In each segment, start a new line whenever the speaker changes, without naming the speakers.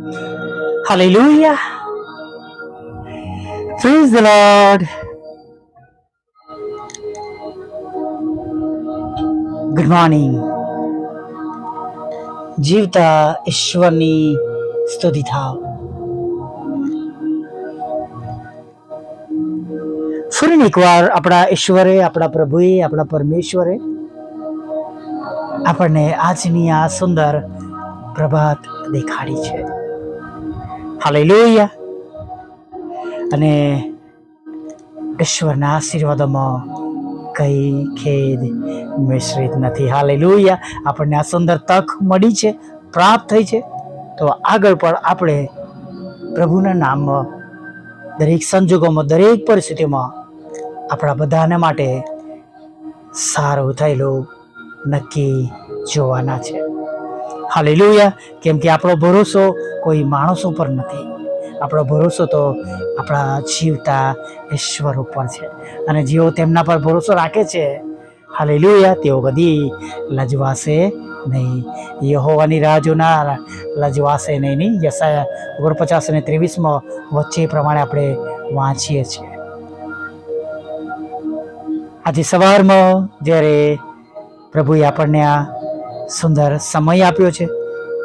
Hallelujah. Praise the Lord. Good morning જીવતા ઈશ્વરની સ્તુતિ થાવ ફરીને એકવાર આપણા ઈશ્વરે, આપણા પ્રભુએ, આપણા પરમેશ્વરે આપણને આજની આ સુંદર પ્રભાત દેખાડી છે હાલેલુયા. અને ઈશ્વરના આશીર્વાદોમાં કઈ ખેદ મિશ્રિત નથી. હાલેલુયા. આપણને આ સુંદર તક મળી છે, પ્રાપ્ત થઈ છે. તો આગળ પણ આપણે પ્રભુના નામમાં દરેક સંજોગોમાં, દરેક પરિસ્થિતિમાં આપણા બધાને માટે સારું થયેલું નક્કી જોવાના છે. હાલેલુયા. કેમ કે આપણો ભરોસો કોઈ માણસ ઉપર નથી. આપણો ભરોસો તો આપણા જીવતા ઈશ્વર ઉપર છે. અને જેઓ તેમના પર ભરોસો રાખે છે, હાલેલુયા, તેઓ કદી લજવાશે નહીં. યહોવાની રાહ જોનાર લજવાશે નહીં નહીં? યસાયા ઓગણપચાસ અને ત્રેવીસમાં વચ્ચે પ્રમાણે આપણે વાંચીએ છીએ. આજે સવારમાં જ્યારે પ્રભુએ આપણને આ સુંદર સમય આપ્યો છે.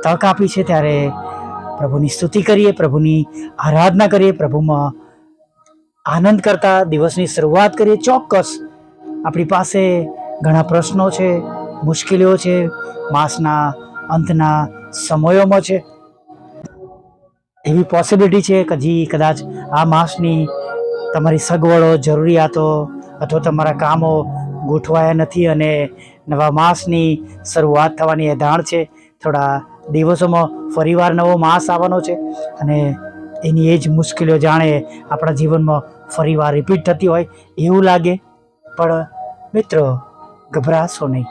તક આપી છે ત્યારે પ્રભુની સ્તુતિ કરીએ, પ્રભુની આરાધના કરીએ, પ્રભુમાં આનંદ કરતા દિવસની શરૂઆત કરીએ. ચોક્કસ આપણી પાસે ઘણા પ્રશ્નો છે, મુશ્કેલીઓ છે, માસના અંતના સમયોમાં છે. એવી પોસિબિલિટી છે કે હજી કદાચ આ માસની તમારી સગવડો જરૂરિયાતો અથવા તમારા કામો ગોઠવાયા નથી અને નવા માસની શરૂઆત થવાની એધાણ છે. થોડા દિવસોમાં ફરીવાર નવો માસ આવવાનો છે અને એની એ જ મુશ્કેલીઓ જાણે આપણા જીવનમાં ફરીવાર રિપીટ થતી હોય એવું લાગે. પણ મિત્રો, ગભરાશો નહીં.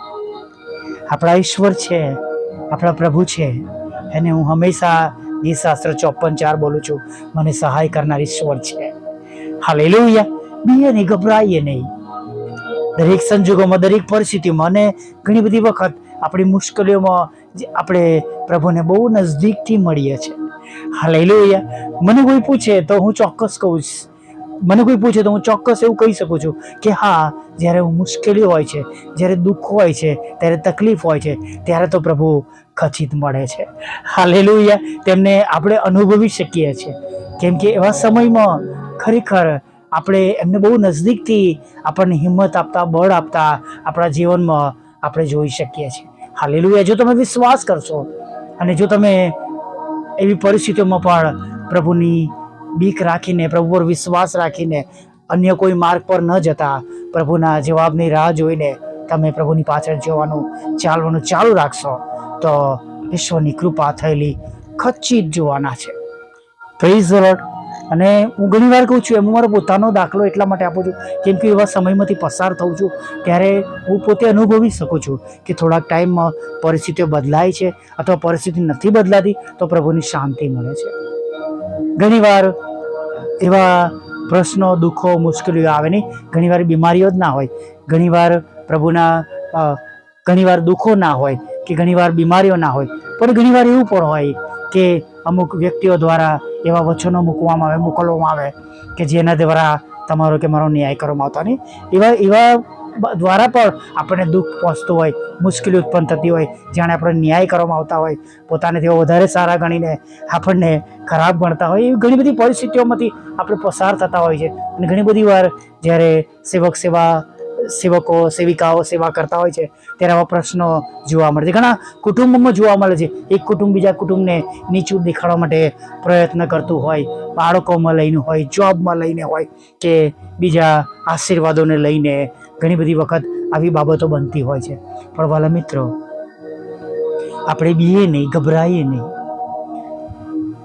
આપણા ઈશ્વર છે, આપણા પ્રભુ છે. એને હું હંમેશા ગીતશાસ્ત્ર ચોપન ચાર બોલું છું. મને સહાય કરનાર ઈશ્વર છે. હા લઈ લઉં યા બીએ નહીં ગભરાઈએ નહીં. દરેક સંજોગોમાં, દરેક પરિસ્થિતિમાં અને ઘણી બધી વખત આપણી મુશ્કેલીઓમાં આપણે પ્રભુને બહુ નજદીકથી મળીએ છીએ. હાલેલુયા. મને કોઈ પૂછે તો હું ચોક્કસ કહું છું. મને કોઈ પૂછે તો હું ચોક્કસ એવું કહી શકું છું કે હા, જ્યારે મુશ્કેલી હોય છે, જ્યારે દુઃખ હોય છે, ત્યારે તકલીફ હોય છે, ત્યારે તો પ્રભુ ખચિત મળે છે. હાલેલુયા. તેમને આપણે અનુભવી શકીએ છીએ. કેમ કે એવા સમયમાં ખરેખર આપણે એમને બહુ નજદીકથી આપણને હિંમત આપતા, બળ આપતા આપણા જીવનમાં આપણે જોઈ શકીએ છીએ. હાલેલુયા. જો તમે વિશ્વાસ કરશો અને જો તમે એવી પરિસ્થિતિઓમાં પણ પ્રભુની બીક રાખીને, પ્રભુ પર વિશ્વાસ રાખીને અન્ય કોઈ માર્ગ પર ન જતા, પ્રભુના જવાબની રાહ જોઈને તમે પ્રભુની પાછળ જવાનું, ચાલવાનું ચાલુ રાખશો, તો ઈશ્વરની કૃપા થયેલી ખચિત જોવાના છે. પ્રેઝ અને હું ઘણી વાર કહું છું, એમ હું મારો પોતાનો દાખલો એટલા માટે આપું છું, કેમ કે એવા સમયમાંથી પસાર થઉં છું, ત્યારે હું પોતે અનુભવી શકું છું કે થોડાક ટાઈમમાં પરિસ્થિતિઓ બદલાય છે, અથવા પરિસ્થિતિ નથી બદલાતી, તો પ્રભુની શાંતિ મળે છે. ઘણીવાર એવા પ્રશ્નો, દુઃખો, મુશ્કેલીઓ આવે નહીં ઘણીવાર બીમારીઓ જ ના હોય ઘણીવાર પ્રભુના ઘણીવાર દુઃખો ના હોય, કે ઘણીવાર બીમારીઓ ના હોય, પણ ઘણીવાર એવું પણ હોય કે અમુક વ્યક્તિઓ દ્વારા એવા વચનો મૂકવામાં આવે, મોકલવામાં આવે કે જેના દ્વારા તમારો કે મારો ન્યાય કરવામાં આવતો નહીં. એવા એવા દ્વારા પણ આપણને દુઃખ પહોંચતું હોય, મુશ્કેલી ઉત્પન્ન થતી હોય, જાણે આપણે ન્યાય કરવામાં આવતા હોય, પોતાને તેઓ વધારે સારા ગણીને આપણને ખરાબ ગણતા હોય, એવી ઘણી બધી પરિસ્થિતિઓમાંથી આપણે પસાર થતા હોય છે. અને ઘણી બધી વાર જ્યારે સેવક સેવા સેવકો, સેવિકાઓ સેવા કરતા હોય છે, ત્યારે આવા પ્રશ્નો જોવા મળે છે. ઘણા કુટુંબમાં જોવા મળે છે, એક કુટુંબ બીજા કુટુંબને નીચું દેખાડવા માટે પ્રયત્ન કરતું હોય, બાળકોમાં લઈને હોય, જોબમાં લઈને હોય, કે બીજા આશીર્વાદોને લઈને ઘણી બધી વખત આવી બાબતો બનતી હોય છે. પણ વાલા મિત્રો, આપણે બીએ નહીં, ગભરાઈએ નહીં.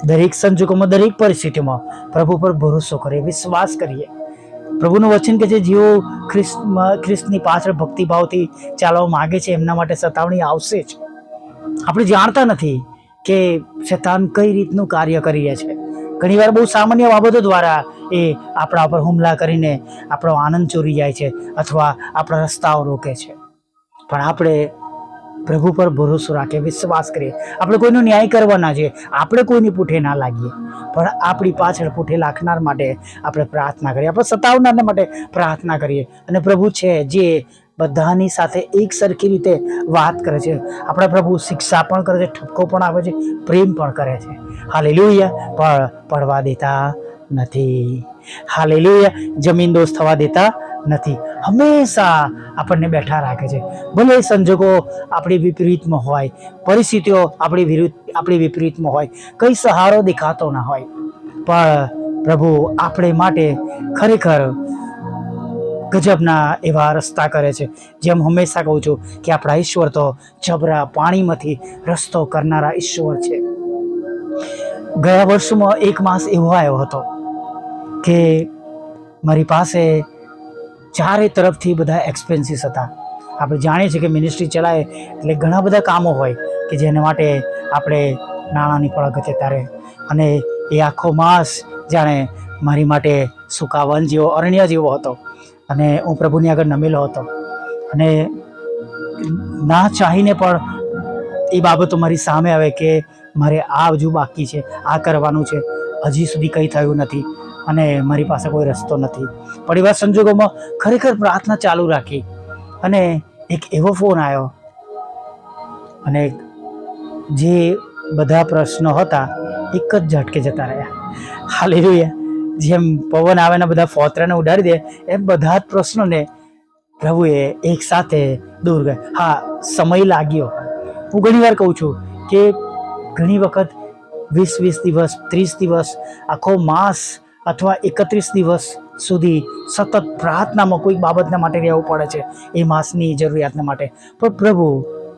દરેક સંજોગોમાં, દરેક પરિસ્થિતિમાં પ્રભુ પર ભરોસો કરીએ, વિશ્વાસ કરીએ. પ્રભુનું વચન કે છે જેઓ ખ્રિસ્ત, ખ્રિસ્તની પાછળ ભક્તિભાવથી ચાલવા માગે છે, એમના માટે સતાવણી આવશે જ. આપણે જાણતા નથી કે શેતાન કઈ રીતનું કાર્ય કરી રહ્યા છે. ઘણીવાર બહુ સામાન્ય બાબતો દ્વારા એ આપણા પર હુમલા કરીને આપણો આનંદ ચોરી જાય છે અથવા આપણા રસ્તાઓ રોકે છે. પણ આપણે પ્રભુ પર ભરોસો રાખીએ વિશ્વાસ કરીએ આપણે કોઈનો ન્યાય કરવાના છે આપણે કોઈની પૂઠે ના લાગીએ. પણ આપણી પાછળ પૂઠે લાખનાર માટે આપણે પ્રાર્થના કરીએ. આપણે સતાવનારને માટે પ્રાર્થના કરીએ. અને પ્રભુ છે જે બધાની સાથે એક સરખી રીતે વાત કરે છે. આપણા પ્રભુ શિક્ષા પણ કરે છે, ઠપકો પણ આપે છે, પ્રેમ પણ કરે છે. હાલેલુયા. પણ પડવા દેતા નથી. હાલેલુયા. જમીન દોસ્ત થવા દેતા નથી. હંમેશા આપણને બેઠા રાખે છે. ભલે સંજોગો આપણી વિપરીતમાં હોય, પરિસ્થિતિઓ આપણી વિરુદ્ધ, આપણી વિપરીતમાં હોય, કંઈ સહારો દેખાતો ના હોય. પણ પ્રભુ આપણે માટે ખરેખર ગજબના એવા રસ્તા કરે છે. જેમ હંમેશા કહું છું કે આપણા ઈશ્વર તો જબરા પાણીમાંથી રસ્તો કરનારા ઈશ્વર છે. ગયા વર્ષમાં એક માસ એવો આવ્યો હતો કે મારી પાસે ચારે તરફથી બધા એક્સપેન્સીસ હતા. આપણે જાણીએ છીએ કે મિનિસ્ટ્રી ચલાવે એટલે ઘણા બધા કામો હોય કે જેના માટે આપણે નાણાંની પણ અગત્યતા રહે. અને એ આખો માસ જાણે મારી માટે સુકાવન જેવો, અરણ્ય જેવો હતો. અને હું પ્રભુની આગળ નમેલો હતો. અને ના ચાહીને પણ એ બાબતો મારી સામે આવે કે મારે આ હજુ બાકી છે, આ કરવાનું છે. હજી સુધી કંઈ થયું નથી. અને મારી પાસે કોઈ રસ્તો નથી. પણ એવા સંજોગોમાં ખરેખર પ્રાર્થના ચાલુ રાખી અને એક એવો ફોન આવ્યો અને જે બધા પ્રશ્નો હતા એક જ ઝટકે જતા રહ્યા. હાલેલુયા. જેમ પવન આવે ને બધા ફોતરાને ઉડાડી દે, એમ બધા જ પ્રશ્નોને પ્રભુએ એક સાથે દૂર ગયા હા, સમય લાગ્યો. હું ઘણી વાર કહું છું કે ઘણી વખત વીસ વીસ દિવસ, ત્રીસ દિવસ, આખો માસ અથવા એકત્રીસ દિવસ સુધી સતત પ્રાર્થનામાં કોઈક બાબતના માટે રહેવું પડે છે એ માસની જરૂરિયાતને માટે. પણ પ્રભુ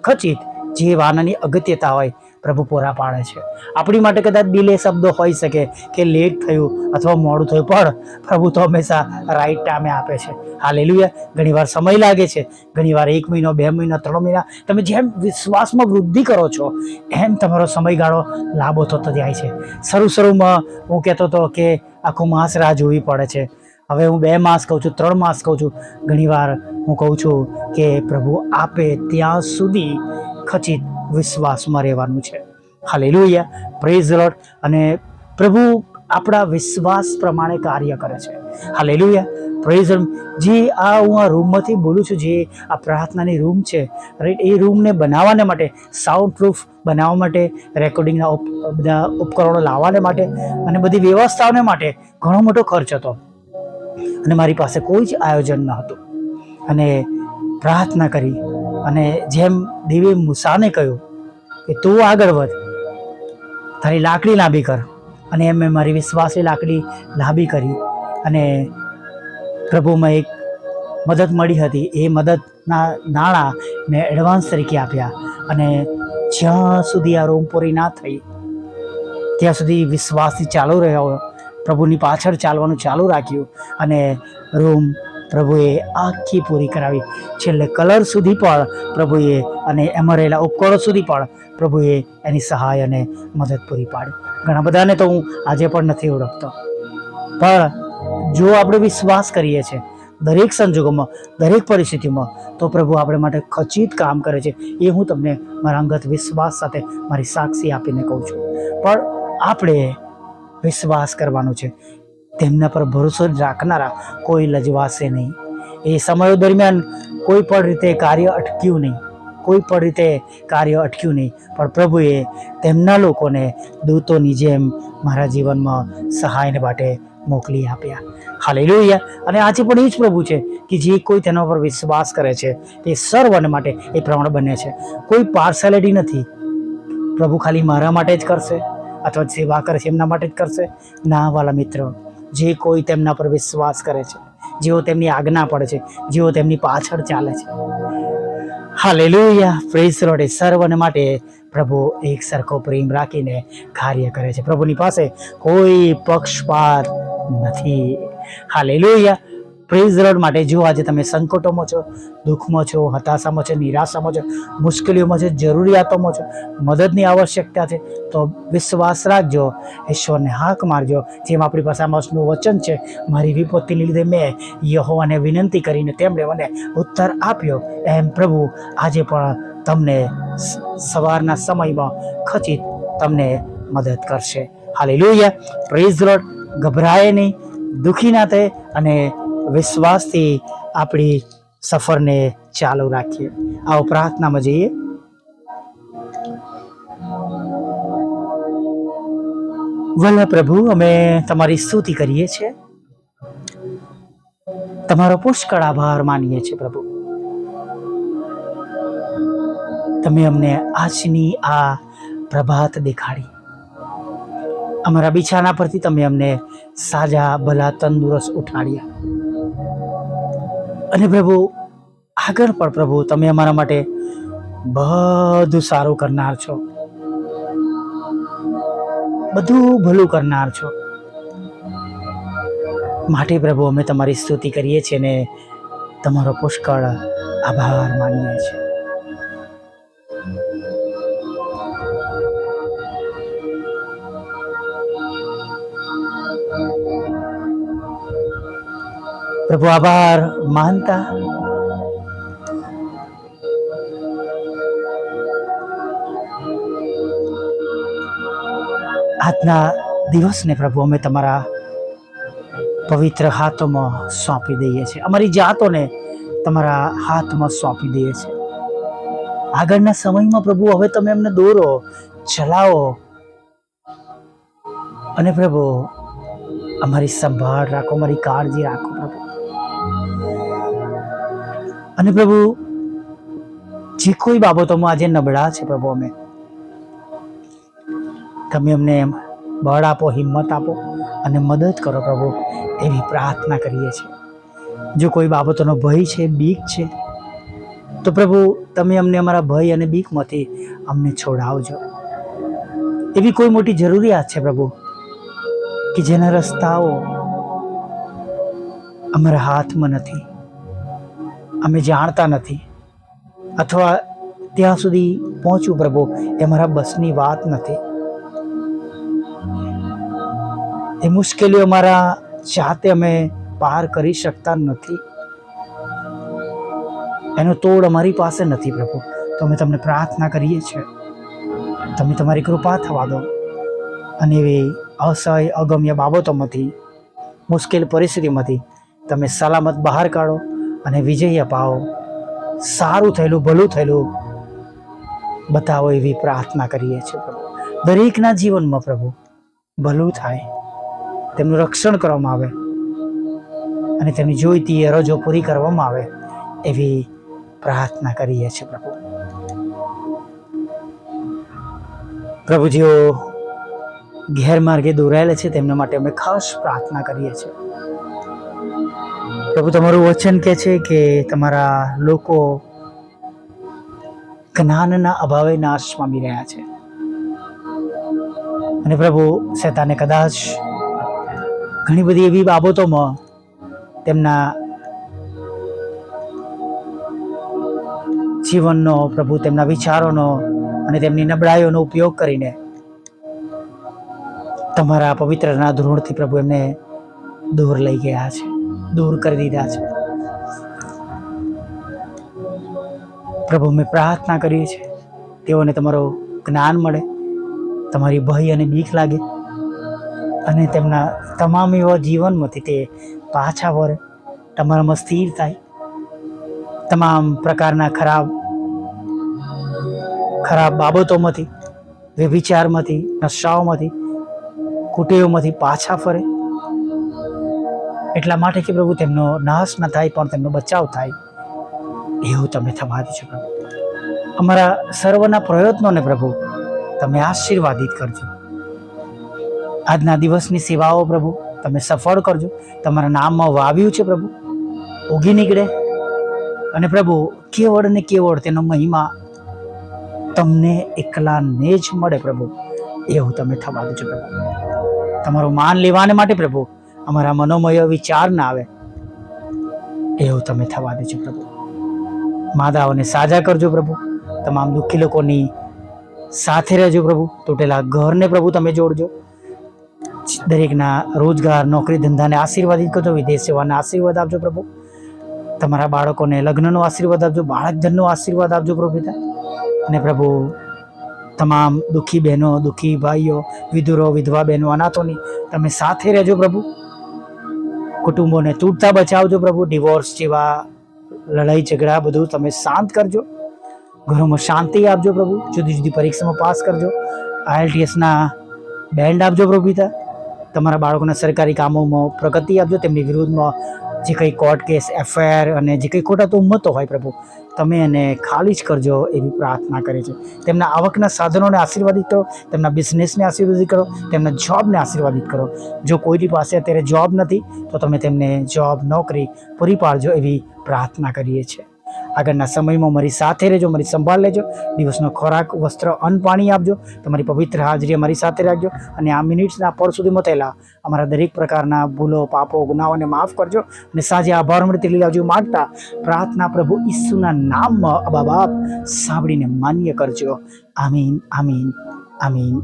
ખચિત જે વાનાની અગત્યતા હોય પ્રભુ પૂરા પાડે છે. આપણી માટે કદાચ બિલે શબ્દો હોઈ શકે કે લેટ થયું અથવા મોડું થયું, પણ પ્રભુ તો હંમેશા રાઈટ ટાઈમે આપે છે. હા લેલુયા ઘણીવાર સમય લાગે છે. ઘણીવાર એક મહિનો, બે મહિના, ત્રણ મહિના. તમે જેમ વિશ્વાસમાં વૃદ્ધિ કરો છો, એમ તમારો સમયગાળો લાંબો થતો જાય છે. શરૂ શરૂમાં હું કહેતો હતો કે આખો માસ રાહ જોવી પડે છે. હવે હું બે માસ કહું છું, ત્રણ માસ કહું છું. ઘણીવાર હું કહું છું કે પ્રભુ આપે ત્યાં સુધી ખચિત વિશ્વાસમાં રહેવાનું છે. હાલેલુયા પ્રેઝ લોટ અને પ્રભુ આપણા વિશ્વાસ પ્રમાણે કાર્ય કરે છે. હા લેલુયા પ્રેઝમ જે, આ હું આ રૂમમાંથી બોલું છું, જે આ પ્રાર્થનાની રૂમ છે રાઈટ એ રૂમને બનાવવાને માટે સાઉન્ડ પ્રૂફ બનાવવા માટે રેકોર્ડિંગના બધા ઉપકરણો લાવવાને માટે અને બધી વ્યવસ્થાઓને માટે ઘણો મોટો ખર્ચ હતો. અને મારી પાસે કોઈ જ આયોજન ન હતું અને પ્રાર્થના કરી અને જેમ દેવી મૂસાને કહ્યું કે તું આગળ વધ, તારી લાકડી લાંબી કર. અને એમ મેં મારી વિશ્વાસની લાકડી લાંબી કરી અને પ્રભુમાં એક મદદ મળી હતી. એ મદદના નાણાં મેં એડવાન્સ તરીકે આપ્યા અને જ્યાં સુધી આ રૂમ પૂરી ના થઈ, ત્યાં સુધી વિશ્વાસથી ચાલુ રહ્યો, પ્રભુની પાછળ ચાલવાનું ચાલુ રાખ્યું અને રૂમ પ્રભુએ આખી પૂરી કરાવી. છેલ્લે કલર સુધી પણ પ્રભુએ અને એમાં રહેલા ઉપકરણો સુધી પણ પ્રભુએ એની સહાય અને મદદ પૂરી પાડી. ઘણા બધાને તો હું આજે પણ નથી ઓળખતો. પણ જો આપણે વિશ્વાસ કરીએ છીએ દરેક સંજોગોમાં, દરેક પરિસ્થિતિમાં, તો પ્રભુ આપણે માટે ખચિત કામ કરે છે એ હું તમને મારા અંગત વિશ્વાસ સાથે મારી સાક્ષી આપીને કહું છું. પણ આપણે વિશ્વાસ કરવાનો છે તેમના પર ભરોસો રાખનારા કોઈ લજવાશે નહીં. એ સમયો દરમિયાન કોઈ પણ રીતે કાર્ય અટક્યું નહીં. કોઈ પણ રીતે કાર્ય અટક્યું નહીં. પણ પ્રભુએ તેમના લોકોને દૂતોની જેમ મારા જીવનમાં સહાયને માટે મોકલી આપ્યા. હાલેલુયા. અને આજે પણ એ જ પ્રભુ છે કે જે કોઈ તેના પર વિશ્વાસ કરે છે, તે સર્વને માટે એ પ્રમાણે બને છે. કોઈ પાર્સેલિટી નથી. પ્રભુ ખાલી મારા માટે જ કરશે અથવા સેવા કરે છે, એમના માટે જ કરશે? ના, વાલા મિત્રો. જે કોઈ તેમના પર વિશ્વાસ કરે છે, જેઓ તેમની આજ્ઞા પડે છે, જેઓ તેમની પાછળ ચાલે છે. હાલેલુયા. પ્રેઝ રોડે સર્વને માટે પ્રભુ એક સરખો પ્રેમ રાખીને કાર્ય કરે છે. પ્રભુની પાસે કોઈ પક્ષપાત નથી. હાલેલુયા. પ્રેઝ રોડ માટે જો આજે તમે સંકટોમાં છો, દુઃખમાં છો, હતાશામાં છો, નિરાશામાં છો, મુશ્કેલીઓમાં છો, જરૂરિયાતોમાં છો, મદદની આવશ્યકતા છે, તો વિશ્વાસ રાખજો, ઈશ્વરને હાક મારજો. જેમ આપણી પાસે આમાં વચન છે, મારી વિપત્તિને લીધે મેં યહોવાને વિનંતી કરીને તેમણે મને ઉત્તર આપ્યો. એમ પ્રભુ, આજે પણ તમને સવારના સમયમાં ખચિત તમને મદદ કરશે. હાલે લોહિયા પ્રેઝ લોડ ગભરાય નહીં, દુઃખી ના થાય અને વિશ્વાસથી આપણી સફરને ચાલુ રાખીએ. આવો પ્રાર્થનામાં જઈએ. વલ્લા પ્રભુ, અમે તમારી સ્તુતિ કરીએ છીએ. તમારો પુષ્કળ આભાર માનીએ છીએ પ્રભુ. તમે અમને આજની આ પ્રભાત દેખાડી. અમારા બિછાના પરથી તમે અમને સાજા, ભલા, તંદુરસ્ત ઉઠાડ્યા. અને પ્રભુ, આગળ પણ પ્રભુ, તમે અમારા માટે બધું સારું કરનાર છો. બધું ભલું કરનાર છો. માટે પ્રભુ, અમે તમારી સ્તુતિ કરીએ છીએ ને તમારો પુષ્કળ આભાર માનીએ છીએ. પ્રભુ આભાર. માનતા આજના દિવસને પ્રભુ અમે તમારા પવિત્ર હાથોમાં સોંપી દઈએ છીએ. અમારી જાતોને તમારા હાથમાં સોંપી દઈએ છીએ. આગળના સમયમાં પ્રભુ હવે તમે અમને દોરો, ચલાવો. અને પ્રભુ, અમારી સંભાળ રાખો, અમારી કાળજી રાખો. અને પ્રભુ, જે કોઈ બાબતોમાં આજે નબળા છે પ્રભુ અમે, તમે અમને એમ બળ આપો, હિંમત આપો અને મદદ કરો પ્રભુ એવી પ્રાર્થના કરીએ છીએ. જો કોઈ બાબતોનો ભય છે, બીક છે, તો પ્રભુ તમે અમને અમારા ભય અને બીકમાંથી અમને છોડાવજો. એવી કોઈ મોટી જરૂરિયાત છે પ્રભુ કે જેના રસ્તાઓ અમારા હાથમાં નથી? અમે જાણતા નથી. અથવા ત્યાં સુધી પહોંચવું પ્રભુ, એ મારા બસની વાત નથી. એ મુશ્કેલીઓ અમારા જાતે અમે પાર કરી શકતા નથી. એનો તોડ અમારી પાસે નથી પ્રભુ. તો અમે તમને પ્રાર્થના કરીએ છીએ. તમે તમારી કૃપા થવા દો. અને એવી અસહ્ય, અગમ્ય બાબતોમાંથી, મુશ્કેલ પરિસ્થિતિમાંથી તમે સલામત બહાર કાઢો. અને વિજય અપાવો સારું થયેલું, ભલું થયેલું બતાવો એવી પ્રાર્થના કરીએ છીએ પ્રભુ. દરેકના જીવનમાં પ્રભુ ભલું થાય. તેમનું રક્ષણ કરવામાં આવે અને તેમની જોઈતી અરજો પૂરી કરવામાં આવે એવી પ્રાર્થના કરીએ છીએ પ્રભુ. પ્રભુ જેઓ ગેરમાર્ગે દોરાયેલા છે, તેમના માટે અમે ખાસ પ્રાર્થના કરીએ છીએ. પ્રભુ, તમારું વચન કહે છે કે તમારા લોકો જ્ઞાનના અભાવે નાશ પામી રહ્યા છે? અને પ્રભુ, શેતાને કદાચ ઘણી બધી એવી બાબતોમાં તેમના જીવનનો, પ્રભુ, તેમના વિચારોનો અને તેમની નબળાઈઓનો ઉપયોગ કરીને તમારા પવિત્રના ધોરણથી પ્રભુ એમને દૂર લઈ ગયા છે. દૂર કરી દીધા છે. પ્રભુ મેં પ્રાર્થના કરીએ છીએ, તેઓને તમારો જ્ઞાન મળે, તમારી ભય અને બીક લાગે અને તેમના તમામ એવા જીવનમાંથી તે પાછા વળે, તમારામાં સ્થિર થાય. તમામ પ્રકારના ખરાબ ખરાબ બાબતોમાંથી, વ્યભિચારમાંથી, નશાઓમાંથી, કુટેવમાંથી પાછા ફરે. એટલા માટે કે પ્રભુ, તેમનો નાશ ન થાય, પણ તેમનો બચાવ થાય. એવું તમે થવા દેજો પ્રભુ. અમારા સર્વના પ્રયત્નોને પ્રભુ, તમે આશીર્વાદિત કરજો. આજના દિવસની સેવાઓ પ્રભુ, તમે સફળ કરજો. તમારા નામમાં વાવ્યું છે પ્રભુ. ઉગી નીકળે. અને પ્રભુ, કેવળ ને કેવળ તેનો મહિમા તમને એકલાને જ મળે પ્રભુ. એવું તમે થવા દેજો પ્રભુ. તમારું માન લેવાને માટે પ્રભુ અમારા મનોમય વિચાર ના આવે, એવું તમે થવા દેજો પ્રભુ. માદાઓને સાજા કરજો પ્રભુ. તમામ દુઃખી લોકોની સાથે રહેજો પ્રભુ. તૂટેલા ઘરને પ્રભુ તમે જોડજો. દરેકના રોજગાર, નોકરી, ધંધાને આશીર્વાદિત કરજો વિદેશ સેવાના આશીર્વાદ આપજો પ્રભુ. તમારા બાળકોને લગ્નનો આશીર્વાદ આપજો, બાળકજનનો આશીર્વાદ આપજો પ્રભુ પિતા. અને પ્રભુ, તમામ દુઃખી બહેનો, દુઃખી ભાઈઓ, વિધુરો, વિધવા બહેનો, અનાથોની, તમે સાથે રહેજો પ્રભુ. કુટુંબોને તૂટતા બચાવજો પ્રભુ. ડિવોર્સ જેવા લડાઈ, ઝઘડા બધું તમે શાંત કરજો. ઘરોમાં શાંતિ આપજો પ્રભુ. જુદી જુદી પરીક્ષામાં પાસ કરજો. આઈએલટીએસના બેન્ડ આપજો પ્રભુ પિતા. તમારા બાળકોના સરકારી કામોમાં પ્રગતિ આપજો. તેમની વિરુદ્ધમાં જે કંઈ કોર્ટ કેસ એફઆઈઆર અને જે કંઈ ખોટા તુમ્મતો હોય પ્રભુ. તમે એને ખાલી જ કરજો એવી પ્રાર્થના કરે છે. તેમના આવકના સાધનોને આશીર્વાદિત કરો, તેમના બિઝનેસને આશીર્વાદિત કરો, તેમના જોબને આશીર્વાદિત કરો. જો કોઈની પાસે અત્યારે જોબ નથી, તો તમે તેમને જોબ, નોકરી પૂરી પાડજો એવી પ્રાર્થના કરીએ છીએ. આગળના સમયમાં મારી સાથે રહેજો, મારી સંભાળ લેજો. દિવસનો ખોરાક, વસ્ત્ર, અન્ન, પાણી આપજો. તમારી પવિત્ર હાજરી અમારી સાથે રાખજો અને આ મિનિટ્સના પળ સુધીમાં થયેલા અમારા દરેક પ્રકારના ભૂલો, પાપો, ગુનાઓને માફ કરજો અને સાંજે આભાર મૃત્યુ લીલાવજો માગતા પ્રાર્થના પ્રભુ ઈસુના નામમાં અબા બાપ સાંભળીને માન્ય કરજો. આમીન આમીન આમીન.